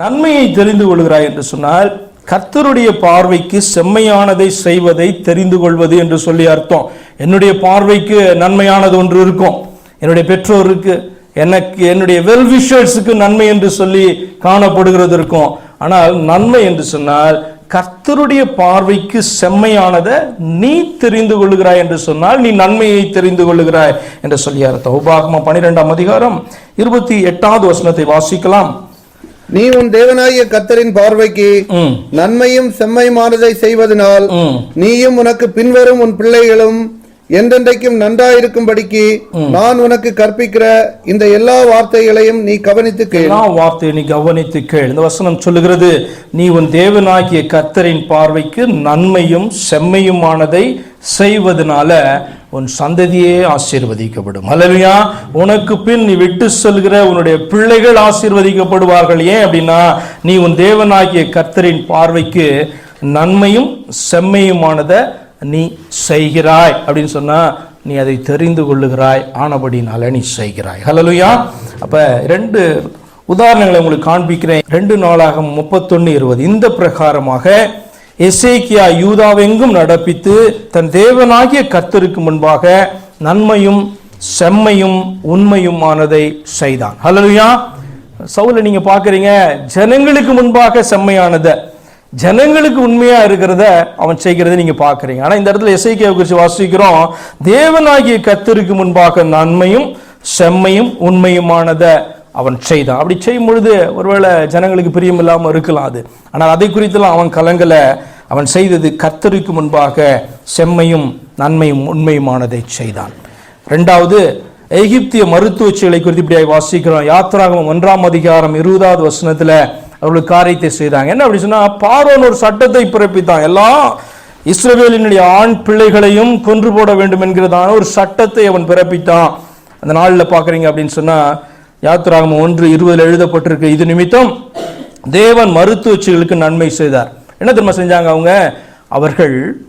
நன்மையை தெரிந்து கொள்கிறாய் என்று சொன்னால் கர்த்தருடைய பார்வைக்கு செம்மையானதை செய்வதை தெரிந்து கொள்வது என்று சொல்லி அர்த்தம். என்னுடைய பார்வைக்கு நன்மையானது ஒன்று இருக்கும். என்னுடைய பெற்றோருக்கு எனக்கு என்னுடைய வெல் விஷர்ஸுக்கு நன்மை என்று சொல்லி காணப்படுகிறது இருக்கும். ஆனால் நன்மை என்று சொன்னால் கர்த்தருடைய பார்வைக்கு செம்மையானதை நீ தெரிந்து கொள்கிறாய் என்று சொன்னால் நீ நன்மையை தெரிந்து கொள்கிறாய் என்று சொல்லி அர்த்தம். உபாகமா பன்னிரெண்டாம் அதிகாரம் இருபத்தி எட்டாவது வசனத்தை வாசிக்கலாம். நீ உன் தேவனாகிய கர்த்தரின் பார்வைக்கு நன்மையும் செம்மையுமானதை செய்வதனால் நீயும் உனக்கு பின்வரும் உன் பிள்ளைகளும் என்றென்றைக்கும் நன்றாயிருக்கும்படிக்கு நான் உனக்கு கற்பிக்கிற இந்த எல்லா வார்த்தைகளையும் நீ கவனித்து கேள். எல்லா வார்த்தையை நீ கவனித்து கேள். இந்த வசனம் சொல்லுகிறது நீ உன் தேவனாகிய கர்த்தரின் பார்வைக்கு நன்மையும் செம்மையுமானதை செய்வதனால உன் சந்ததியே ஆசீர்வதிக்கப்படும். அல்லவையா உனக்கு பின் நீ விட்டு செல்கிற உன்னுடைய பிள்ளைகள் ஆசீர்வதிக்கப்படுவார்கள். ஏன் அப்படின்னா நீ உன் தேவனாகிய கர்த்தரின் பார்வைக்கு நன்மையும் செம்மையுமானதை நீ செய்கிறாய். அப்படின்னு சொன்னா நீ அதை தெரிந்து கொள்ளுகிறாய். ஆனபடினால நீ செய்கிறாய். ஹலலுயா அப்ப ரெண்டு உதாரணங்களை உங்களுக்கு காண்பிக்கிறேன். ரெண்டு நாளாக முப்பத்தொன்னு இருபது. இந்த பிரகாரமாக எசேக்கியா யூதாவெங்கும் நடப்பித்து தன் தேவனாகிய கர்த்தருக்கு முன்பாக நன்மையும் செம்மையும் உண்மையுமானதை செய்தான். ஹலலுயா சவுல நீங்க பாக்குறீங்க ஜனங்களுக்கு முன்பாக செம்மையானதை ஜனங்களுக்கு உண்மையா இருக்கிறத அவன் செய்கிறதை நீங்க பாக்குறீங்க ஆனா இந்த இடத்துல எஸ்ஐக்கிய குறித்து வாசிக்கிறோம் தேவனாகிய கத்தருக்கு முன்பாக நன்மையும் செம்மையும் உண்மையுமானதை அவன் செய்தான். அப்படி செய்யும் பொழுது ஒருவேளை ஜனங்களுக்கு பிரியம் இருக்கலாம் அது. ஆனால் அதை குறித்தெல்லாம் அவன் கலங்களை அவன் செய்தது கத்தரிக்கு முன்பாக செம்மையும் நன்மையும் உண்மையுமானதை செய்தான். ரெண்டாவது எகிப்திய மருத்துவச்சிகளை குறித்து இப்படியாக வாசிக்கிறோம். யாத்திராகம் ஒன்றாம் அதிகாரம் இருபதாவது வசனத்தில் அவர்களுக்கு காரியத்தை செய்தாங்க. என்ன அப்படி சொன்னால் பாரோன் ஒரு சட்டத்தை பிறப்பித்தான். எல்லாம் இஸ்ரேலினுடைய ஆண் பிள்ளைகளையும் கொன்று போட வேண்டும் என்கிறதான ஒரு சட்டத்தை அவன் பிறப்பித்தான். அந்த நாளில் பார்க்குறீங்க அப்படின்னு சொன்னால் யாத்திராகமம் ஒன்று இருபதில் எழுதப்பட்டிருக்கு. இது நிமித்தம் தேவன் மருத்துவச்சிகளுக்கு நன்மை செய்தார். என்ன திரும்ப செஞ்சாங்க அவங்க? அவர்கள்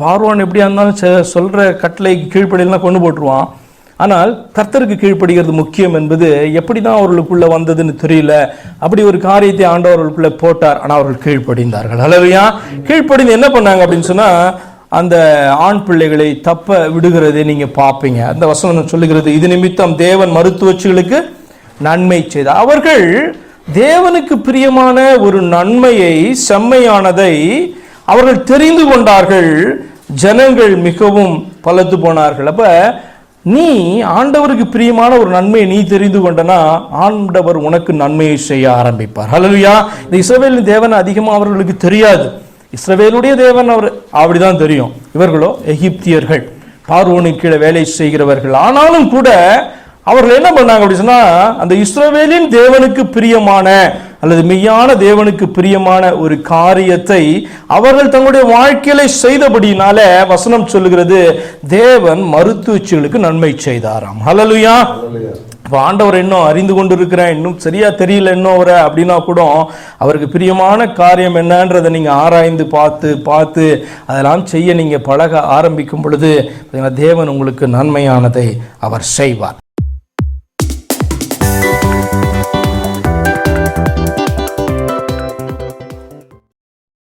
பார்வான் எப்படியா இருந்தாலும் செ- சொல்ற கட்டளைக்கு கீழ்ப்படியெல்லாம் கொண்டு போட்டுருவான். ஆனால் கர்த்தருக்கு கீழ்ப்படுகிறது முக்கியம் என்பது எப்படி தான் அவர்களுக்குள்ளே வந்ததுன்னு தெரியல. அப்படி ஒரு காரியத்தை ஆண்டவர்களுக்குள்ளே போட்டார். ஆனால் அவர்கள் கீழ்ப்படிந்தார்கள். அளவையா கீழ்ப்படிந்து என்ன பண்ணாங்க அப்படின்னு சொன்னால் அந்த ஆண் பிள்ளைகளை தப்ப விடுகிறதை நீங்கள் பார்ப்பீங்க அந்த வசனம் சொல்லுகிறது இது நிமித்தம் தேவன் மருத்துவச்சிகளுக்கு நன்மை செய்தார். அவர்கள் தேவனுக்கு பிரியமான ஒரு நன்மையை செம்மையானதை அவர்கள் தெரிந்து கொண்டார்கள். ஜனங்கள் மிகவும் பலத்து போனார்கள். அப்போ நீ ஆண்டவருக்கு பிரியமான ஒரு நன்மையை நீ தெரிந்து கொண்டனா ஆண்டவர் உனக்கு நன்மையை செய்ய ஆரம்பிப்பார். ஹalleluya. இந்த இஸ்ரவேலின் தேவன் அதிகமாக அவர்களுக்கு தெரியாது. இஸ்ரவேலுடைய தேவன் அவர் அப்படிதான் தெரியும். இவர்களோ எகிப்தியர்கள். பார்வோனுக்கு கீழே வேலை செய்கிறவர்கள். ஆனாலும் கூட அவர்கள் என்ன பண்ணாங்க அப்படி சொன்னால் அந்த இஸ்ரவேலின் தேவனுக்கு பிரியமான அல்லது மெய்யான தேவனுக்கு பிரியமான ஒரு காரியத்தை அவர்கள் தங்களுடைய வாழ்க்கையில செய்தபடினால வசனம் சொல்லுகிறது தேவன் மருத்துவச்சிகளுக்கு நன்மை செய்தாராம். ஹலலுயா இப்போ ஆண்டவர் இன்னும் அறிந்து கொண்டு இருக்கிறேன் இன்னும் சரியா தெரியல இன்னும் அவரை அப்படின்னா கூட அவருக்கு பிரியமான காரியம் என்னன்றதை நீங்கள் ஆராய்ந்து பார்த்து பார்த்து அதெல்லாம் செய்ய நீங்கள் பழக ஆரம்பிக்கும் பொழுது தேவன் உங்களுக்கு நன்மையானதை அவர் செய்வார்.